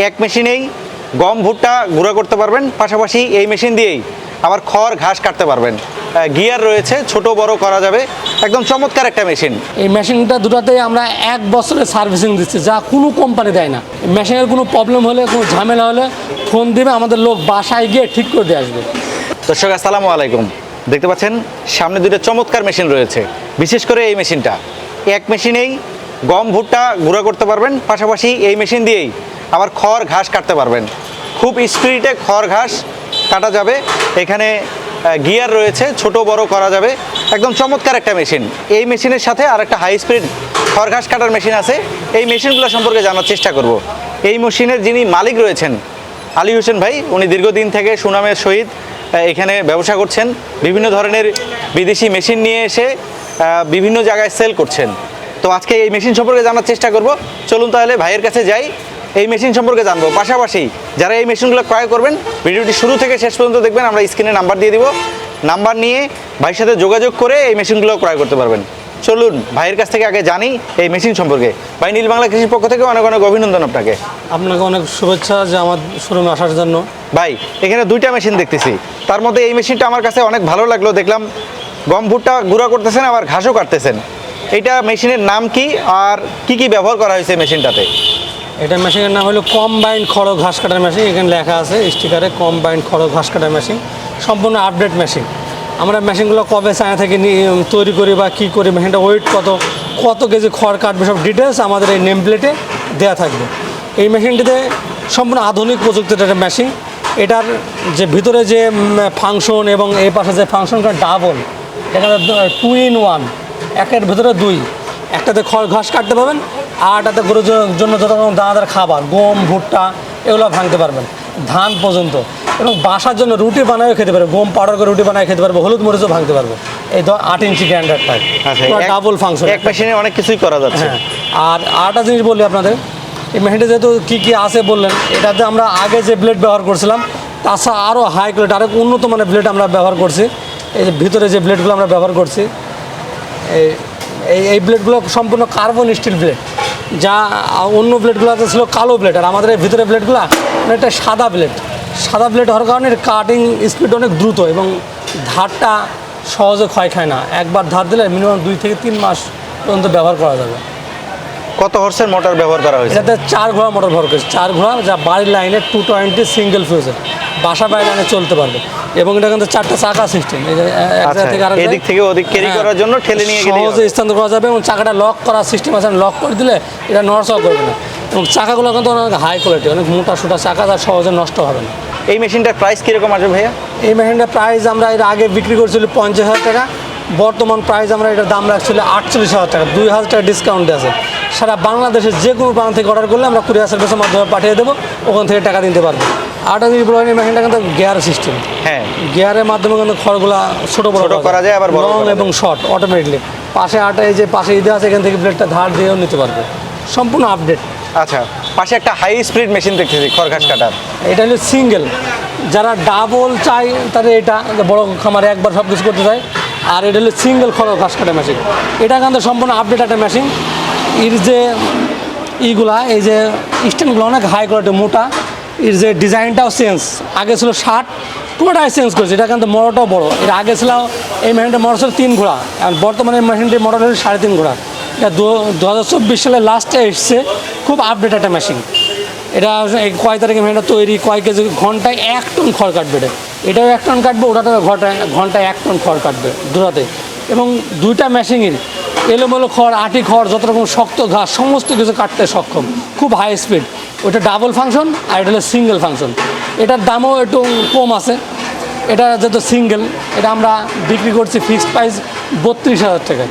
এক মেশিনেই গম ভুট্টা গুঁড়া করতে পারবেন পাশাপাশি এই মেশিন দিয়েই আবার খড় ঘাস কাটতে পারবেন। গিয়ার রয়েছে ছোট বড় করা যাবে। একদম চমৎকার একটা মেশিন। এই মেশিনটা দুটাতেই আমরা এক বছরের সার্ভিসিং দিচ্ছি যা কোনো কোম্পানি দেয় না। মেশিনের কোনো প্রবলেম হলে কোনো ঝামেলা হলে ফোন দিবে আমাদের লোক বাসায় গিয়ে ঠিক করে দিয়ে আসবে। দর্শক আসসালামু আলাইকুম। দেখতে পাচ্ছেন সামনে দুটো চমৎকার মেশিন রয়েছে। বিশেষ করে এই মেশিনটা। এক মেশিনেই গম ভুট্টা গুঁড়া করতে পারবেন পাশাপাশি এই মেশিন দিয়েই আবার খড় ঘাস কাটতে পারবেন। খুব স্পিডে খড় ঘাস কাটা যাবে। এখানে গিয়ার রয়েছে, ছোট বড় করা যাবে। একদম চমৎকার একটা মেশিন। এই মেশিনের সাথে আর একটা হাই স্পিড খড় ঘাস কাটার মেশিন আছে। এই মেশিনগুলো সম্পর্কে জানার চেষ্টা করব। এই মেশিনের যিনি মালিক রয়েছেন, আলী হোসেন ভাই, উনি দীর্ঘদিন থেকে সুনামের সহিত এখানে ব্যবসা করছেন। বিভিন্ন ধরনের বিদেশি মেশিন নিয়ে এসে বিভিন্ন জায়গায় সেল করছেন। তো আজকে এই মেশিন সম্পর্কে জানার চেষ্টা করব। চলুন তাহলে ভাইয়ের কাছে যাই। এই মেশিন সম্পর্কে জানব। পাশাপাশি যারা এই মেশিনগুলো ক্রয় করবেন ভিডিওটি শুরু থেকে শেষ পর্যন্ত দেখবেন আমরা স্ক্রিনে নাম্বার দিয়ে দিব। নাম্বার নিয়ে ভাইয়ের সাথে যোগাযোগ করে এই মেশিনগুলো ক্রয় করতে পারবেন। চলুন ভাইয়ের কাছ থেকে আগে জানি এই মেশিন সম্পর্কে। ভাই নীল বাংলা কৃষির পক্ষ থেকে অনেক অনেক অভিনন্দন আপনাকে। আপনাকে অনেক শুভেচ্ছা যে আমার শোরুমে আসার জন্য। ভাই এখানে দুইটা মেশিন দেখতেছি। তার মধ্যে এই মেশিনটা আমার কাছে অনেক ভালো লাগল দেখলাম গম ভুট্টা গুঁড়া করতেছেন আবার ঘাসও কাটতেছেন। এইটা মেশিনের নাম কি আর কি কি ব্যবহার করা হয়েছে মেশিনটাতে এটা মেশিনের নাম হলো কম্বাইন্ড খড় ঘাস কাটার মেশিন এখানে লেখা আছে স্টিকারে কম্বাইন্ড খড় ঘাস কাটার মেশিন সম্পূর্ণ আপডেট মেশিন আমরা মেশিনগুলো কবে চায়না থেকে তৈরি করি বা কী করি মেশিনটা ওয়েট কত কত কেজি খড় কাটবে, সব ডিটেলস আমাদের এই নেম প্লেটে দেওয়া থাকবে। এই মেশিনটিতে সম্পূর্ণ আধুনিক প্রযুক্তির একটা মেশিন এটার যে ভিতরে যে ফাংশন এবং এই পাশে যে ফাংশনটা ডাবল এখানে টু ইন ওয়ান একের ভিতরে দুই। একটাতে খড় ঘাস কাটতে পারবেন আর একটাতে গরুর জন্য যত রকম দানাদার খাবার গম ভুট্টা এগুলো ভাঙতে পারবেন। ধান পর্যন্ত। এবং বাসার জন্য রুটি বানায়ও খেতে পারবে গম পাউডার করে রুটি বানায় খেতে পারবে হলুদ মরিচও ভাঙতে পারবে। এই ধর আট ইঞ্চি গ্রাইন্ডারটায় আচ্ছা ডাবল ফাংশন এক মেশিনে অনেক কিছুই করা যাচ্ছে। হ্যাঁ। আর আরেকটা জিনিস বলি আপনাদের এই মেশিনটা যেহেতু কী কী আছে বললেন এটাতে আমরা আগে যে ব্লেড ব্যবহার করছিলাম তাছাড়া আরও হাই কোয়ালিটি আরও উন্নত মানের ব্লেড আমরা ব্যবহার করছি। এই যে ভিতরে যে ব্লেডগুলো আমরা ব্যবহার করছি এই এই এই ব্লেডগুলো সম্পূর্ণ কার্বন স্টিল ব্লেড যা, অন্য প্লেটগুলোতে ছিল কালো প্লেট আর আমাদের ভিতরে প্লেটগুলো অনেকটা সাদা প্লেট সাদা প্লেট হওয়ার কারণে কাটিং স্পিড অনেক দ্রুত এবং ধারটা সহজে ক্ষয় খায় না। একবার ধার দিলে মিনিমাম দুই থেকে তিন মাস পর্যন্ত ব্যবহার করা যাবে। কত হর্সের মোটর ব্যবহার করা হয়েছে? এটাতে চার ঘোড়া মোটর ব্যবহার করেছে। চার ঘোড়া যা বাড়ির লাইনে টু টোয়েন্টি সিঙ্গেল ফিউজের বাসা বাড়ির লাইনে চলতে পারবে। এবং এটা কিন্তু চারটা চাকা সিস্টেম আচ্ছা, এদিক থেকে ওদিক হ্যাঁ, করার জন্য ঠেলে নিয়ে গেলেই সহজে স্থানান্তর করা যাবে এবং চাকাটা লক করার সিস্টেম আছে লক করে দিলে এটা নড়াচড়া করবে না। এবং চাকাগুলো কিন্তু অনেক হাই কোয়ালিটি অনেক মোটা সোটা চাকা যা সহজে নষ্ট হবে না। এই মেশিনটার প্রাইস কীরকম আসবে ভাইয়া? এই মেশিনটার প্রাইস আমরা এর আগে বিক্রি করছিল পঞ্চাশ হাজার টাকা। বর্তমান প্রাইস আমরা এটার দাম রাখছিল আটচল্লিশ হাজার টাকা। দুই হাজার টাকা ডিসকাউন্ট আছে। সারা বাংলাদেশের যে কোনো প্রান্ত থেকে অর্ডার করলে আমরা কুরিয়ার সার্ভিসের মাধ্যমে পাঠিয়ে দেবো ওখান থেকে টাকা দিতে পারব। আরেকটা জিনিস বলেন মেশিনটা কিন্তু গিয়ার সিস্টেম হ্যাঁ। গিয়ারের মাধ্যমে কিন্তু খড়গুলা ছোটো বড় করা যায়, আবার বড় লং এবং শর্ট অটোমেটিকলি পাশে আটা এই যে পাশে ঈদে আছে এখান থেকে ব্লেডটা ধার দিয়েও নিতে পারবে। সম্পূর্ণ আপডেট আচ্ছা পাশে একটা হাই স্পিড মেশিন দেখতেছি খড় ঘাস কাটার। এটা হলো সিঙ্গেল যারা ডাবল চাই তাদের এটা বড় খামারে একবার সব কিছু করতে চায়। আর এটা হলো সিঙ্গেল খড় ঘাস কাটা মেশিন এটা কিন্তু সম্পূর্ণ আপডেট একটা মেশিন এর যে ইগুলা, এই যে স্ট্যান্ডগুলো অনেক হাই কোয়ালিটি মোটা। এর যে ডিজাইনটাও চেঞ্জ আগে ছিল ষাট, পুরোটাই চেঞ্জ করেছে। এটা কিন্তু মোটরটাও বড়। এর আগে ছিল এই মেশিনটা মোটর ছিল তিন ঘোড়া। আর বর্তমানে এই মেশিনটির মোটর হলো সাড়ে তিন ঘোড়া। এটা দু হাজার চব্বিশ সালে লাস্টে এসছে। খুব আপডেট একটা মেশিন এটা কয় তারিখে মেশিনটা তৈরি, কয় কেজি, ঘন্টায় এক টন খড় কাটবে এটা। এটাও এক টন কাটবে ওটাতে ঘন্টায় ঘন্টায় এক টন খড় কাটবে দুটাতে এবং দুইটা মেশিনের এলোমেলো খড় আটি খড় যত রকম শক্ত ঘাস সমস্ত কিছু কাটতে সক্ষম। খুব হাই স্পিড ওটা ডাবল ফাংশন আর এটা হলো সিঙ্গেল ফাংশন এটার দামও একটু কম আছে। এটা যেহেতু সিঙ্গেল এটা আমরা বিক্রি করছি ফিক্সড প্রাইস বত্রিশ হাজার টাকায়।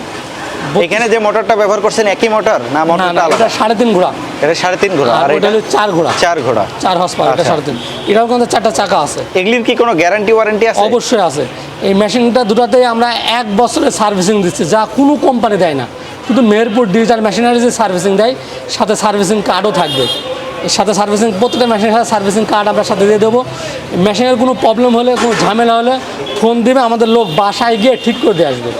এখানে যে মোটরটা ব্যবহার করছেন একই মোটর? না মোটর মোটরটা এটা সাড়ে তিন ঘোড়া। এটা সাড়ে তিন ঘোড়া আর এটা হলো চার ঘোড়া। চার ঘোড়া। চার হর্স পাওয়ার এটা আচ্ছা। সাড়ে তিন। এটাও কিন্তু চারটা চাকা আছে। এগুলির কি কোনো গ্যারান্টি ওয়ারেন্টি আছে? অবশ্যই আছে। এই মেশিনটা দুটাতেই আমরা এক বছরের সার্ভিসিং দিচ্ছি যা কোনো কোম্পানি দেয় না। শুধু মেহেরপুর ডিজিটাল মেশিনারি যে সার্ভিসিং দেয় সাথে সার্ভিসিং কার্ডও থাকবে। সাথে সার্ভিসিং প্রত্যেকটা মেশিনের সাথে সার্ভিসিং কার্ড আমরা সাথে দিয়ে দেবো। মেশিনের কোনো প্রবলেম হলে কোনো ঝামেলা হলে ফোন দিবে আমাদের লোক বাসায় গিয়ে ঠিক করে দিয়ে আসবে।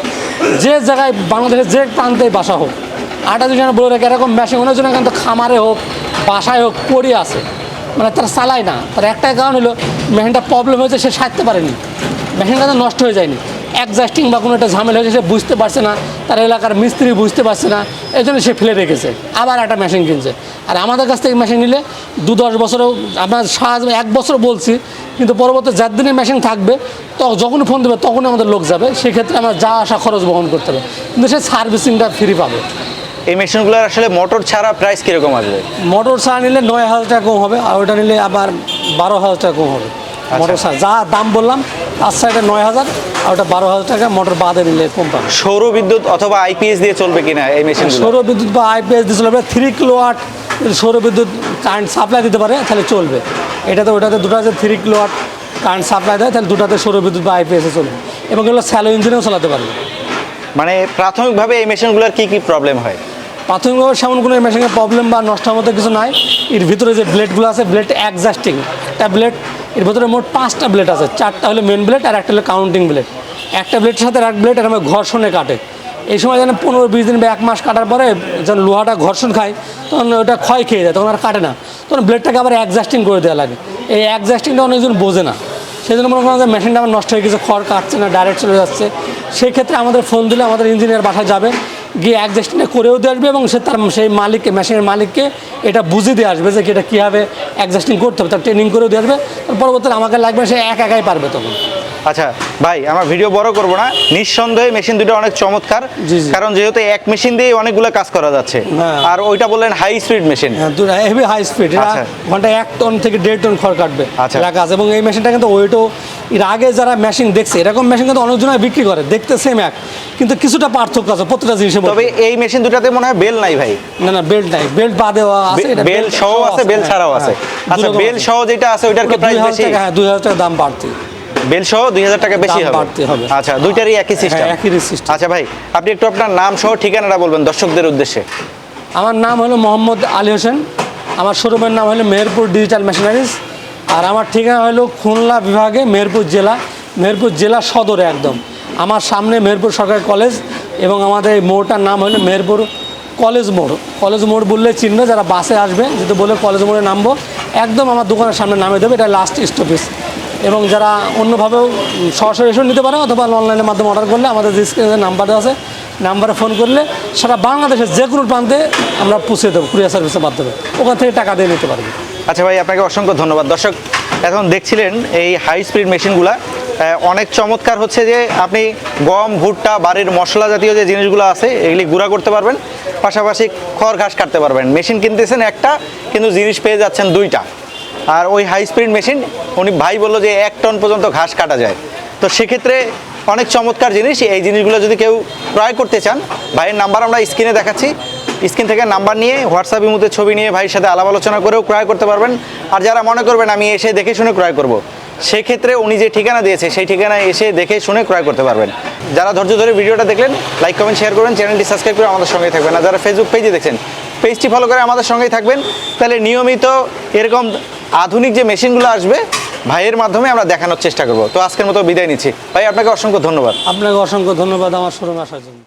যে জায়গায় বাংলাদেশের যে প্রান্তে বাসা হোক আটা দুজন বলে রেখে, এরকম মেশিন অনেক জন্য কিন্তু খামারে হোক, বাসায় হোক, পড়ে আছে। মানে তারা চালায় না। তার একটাই কারণ হলো মেশিনটা প্রবলেম হয়েছে, সে সারতে পারেনি। মেশিনটা তো নষ্ট হয়ে যায়নি। অ্যাডজাস্টিং বা কোনো একটা ঝামেলা হয়েছে, সে বুঝতে পারছে না। তার এলাকার মিস্ত্রি বুঝতে পারছে না। এই জন্য সে ফেলে রেখেছে। আবার একটা মেশিন কিনছে। আর আমাদের কাছ থেকে মেশিন নিলে, দু দশ বছরেও, আমরা সাহায্য এক বছর বলছি, কিন্তু পরবর্তী যার দিনে মেশিন থাকবে, তো যখন ফোন দেবে, তখনই আমাদের লোক যাবে। সেক্ষেত্রে আমরা যা আসা খরচ বহন করতে হবে। কিন্তু সে সার্ভিসিংটা ফ্রি পাবে। এই মেশিনগুলোর আসলে মোটর ছাড়া প্রাইস কীরকম আসবে? মোটর ছাড়া নিলে নয় হাজার টাকা কম হবে আর ওটা নিলে আবার বারো হাজার টাকা কম হবে। মোটর ছাড়া যা দাম বললাম তার সাইডে নয় হাজার আর ওটা বারো হাজার টাকা মোটর বাদে নিলে কম পাবে। সৌর বিদ্যুৎ অথবা আইপিএস দিয়ে চলবে কিনা এই মেশিন সৌর বিদ্যুৎ বা আইপিএস দিয়েছিল থ্রি কিলোওয়াট সৌর বিদ্যুৎ কারেন্ট সাপ্লাই দিতে পারে তাহলে চলবে। এটাতে ওটাতে দুটাতে থ্রি কিলোওয়াট কারেন্ট সাপ্লাই দেয় তাহলে দুটাতে সৌর বিদ্যুৎ বা আইপিএসে চলবে। এবং এগুলো স্যালো ইঞ্জিনেও চালাতে পারবে। মানে প্রাথমিকভাবে এই মেশিনগুলোর কী কী প্রবলেম হয়? প্রাথমিকভাবে সেমন কোনো মেশিনের প্রবলেম বা নষ্টের মতো কিছু নাই। এর ভিতরে যে ব্লেডগুলো আছে ব্লেড অ্যাডজাস্টিং একটা ব্লেড এর ভিতরে মোট পাঁচটা ব্লেড আছে। চারটা হলো মেন ব্লেড আর একটা হলো কাউন্টিং ব্লেড একটা ব্লেডের সাথে এক ব্লেড এরকম ঘর্ষণে কাটে। এই সময় যেন পনেরো বিশ দিন বা এক মাস কাটার পরে যখন লোহাটা ঘর্ষণ খায়, তখন ওটা ক্ষয় খেয়ে যায়, তখন আর কাটে না। তখন ব্লেডটাকে আবার অ্যাডজাস্টিং করে দেওয়া লাগে। এই অ্যাডজাস্টিংটা অনেকজন বোঝে না। সেই জন্য মনে করেন যে মেশিনটা আমার নষ্ট হয়ে গেছে, খড় কাটছে না ডাইরেক্ট চলে যাচ্ছে। সেই ক্ষেত্রে আমাদের ফোন দিলে আমাদের ইঞ্জিনিয়ার বাসায় যাবে। গিয়ে অ্যাডজাস্টিংটা করেও দিয়ে আসবে এবং সে তার সেই মালিককে মেশিনের মালিককে এটা বুঝিয়ে দিয়ে আসবে যে এটা কীভাবে অ্যাডজাস্টিং করতে হবে, তার ট্রেনিং করেও দিয়ে আসবে। পরবর্তীতে আমাকে লাগবে সে এক একাই পারবে তখন। আচ্ছা ভাই আমার ভিডিও বড় করব না। নিঃসন্দেহে মেশিন দুটো অনেক চমৎকার। কারণ যেহেতু এক মেশিন দিয়ে অনেকগুলো কাজ করা যাচ্ছে। হ্যাঁ। আর ওইটা বললেন হাই স্পিড মেশিন দুটো হেভি হাই স্পিড এটা আচ্ছা। এক টন থেকে দেড় টন খড় কাটবে আচ্ছা। লেখা এবং এই মেশিনটা কিন্তু ওয়েটও এর আগে যারা মেশিন দেখছে এরকম মেশিন কিন্তু অনেকজনে বিক্রি করে। দেখতে সেম এক কিন্তু কিছুটা পার্থক্য আছে প্রতিটা জিনিসের তবে এই মেশিন দুটাতে মনে হয় বেল নাই ভাই। না না বেল্ট নাই। বেল্ট বাদেও আছে বেল সহ আছে বেল হ্যাঁ, ছাড়াও আছে। হ্যাঁ, আচ্ছা বেল। সহ যেটা আছে ওইটার কি প্রাইস বেশি? হ্যাঁ দুই হাজার টাকা দাম বাড়তি। বেল সহ দুই হাজার টাকা বেশি হবে। বাড়তে হবে। আচ্ছা দুইটারই একই সিস্টেম হ্যাঁ, একই system। আচ্ছা ভাই আপনি একটু আপনার নাম সহ ঠিকানাটা বলবেন দর্শকদের উদ্দেশ্যে। আমার নাম হলো মোহাম্মদ আলী হোসেন। আমার শোরুমের নাম হলো মেহেরপুর ডিজিটাল মেশিনারিজ। আর আমার ঠিকানা হলো খুলনা বিভাগে মেহেরপুর জেলা মেহেরপুর জেলা সদরে একদম। আমার সামনে মেহেরপুর সরকারি কলেজ এবং আমাদের এই মোড়টার নাম হলো মেহেরপুর কলেজ মোড়। কলেজ মোড় বললে চিহ্ন যারা বাসে আসবে যদি বলে কলেজ মোড়ে নামবো একদম আমার দোকানের সামনে নামে দেবে। এটা লাস্ট স্টপেজ এবং যারা অন্যভাবেও সরাসরি এসেও নিতে পারে অথবা অনলাইনের মাধ্যমে অর্ডার করলে আমাদের যে স্ক্রিনে নাম্বার আছে নাম্বারে ফোন করলে সারা বাংলাদেশের যে কোনো প্রান্তে আমরা পৌঁছে দেবো কুরিয়ার সার্ভিসের মাধ্যমে। ওখান থেকে টাকা দিয়ে নিতে পারবে। আচ্ছা ভাই, আপনাকে অসংখ্য ধন্যবাদ। দর্শক, এখন দেখছিলেন এই হাই স্পিড মেশিনগুলা অনেক চমৎকার হচ্ছে যে আপনি গম, ভুট্টা, বাড়ির মশলা জাতীয় যে জিনিসগুলো আছে, এগুলি গুঁড়া করতে পারবেন। পাশাপাশি খড় ঘাস কাটতে পারবেন। মেশিন কিনতেছেন একটা, কিন্তু জিনিস পেয়ে যাচ্ছেন দুইটা। আর ওই হাই স্পিড মেশিন উনি ভাই বলল যে এক টন পর্যন্ত ঘাস কাটা যায়। তো সেক্ষেত্রে অনেক চমৎকার জিনিস, এই জিনিসগুলো যদি কেউ ক্রয় করতে চান, ভাইয়ের নাম্বার আমরা স্ক্রিনে দেখাচ্ছি। স্ক্রিন থেকে নাম্বার নিয়ে হোয়াটসঅ্যাপ ইমুতে ছবি নিয়ে ভাইয়ের সাথে আলাপ আলোচনা করেও ক্রয় করতে পারবেন। আর যারা মনে করবেন আমি এসে দেখে শুনে ক্রয় করব, সেক্ষেত্রে উনি যে ঠিকানা দিয়েছে, সেই ঠিকানায় এসে দেখে শুনে ক্রয় করতে পারবেন। যারা ধৈর্য ধরে ভিডিওটা দেখলেন লাইক কমেন্ট শেয়ার করবেন চ্যানেলটি সাবস্ক্রাইব করে আমাদের সঙ্গে থাকবেন। আর যারা ফেসবুক পেজে দেখছেন পেজটি ফলো করে আমাদের সঙ্গেই থাকবেন। তাহলে নিয়মিত এরকম আধুনিক যে মেশিনগুলো আসবে, ভাইয়ের মাধ্যমে আমরা দেখানোর চেষ্টা করব। তো আজকের মতো বিদায় নিচ্ছি। ভাই, আপনাকে অসংখ্য ধন্যবাদ। আপনাকে অসংখ্য ধন্যবাদ আমার শোরুম আসার জন্য।